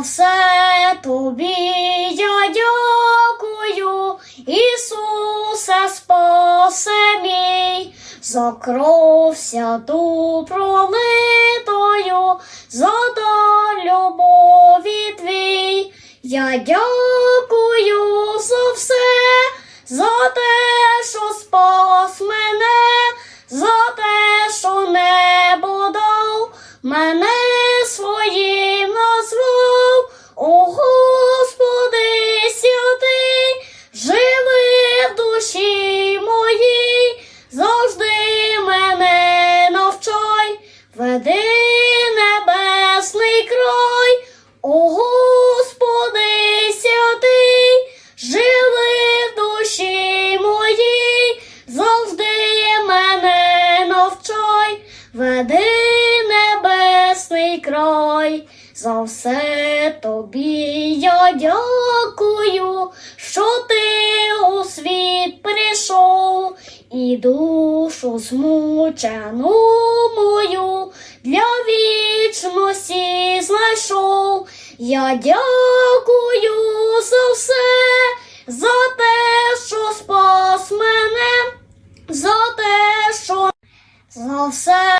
Все тобі я дякую, Ісусе, спасе мій, за кров святу пролитою, за дар любові твій. Я дякую за все, за те, що спас мене, за те, що небо дав, мене веди небесний край, о Господи святий, живи в душі моїй, завжди мене навчай, веди небесний край, за все тобі я дякую, що ти у світ прийшов і душу змучену мою для вічності знайшов. Я дякую за все, за те, що спас мене, за те, що за все.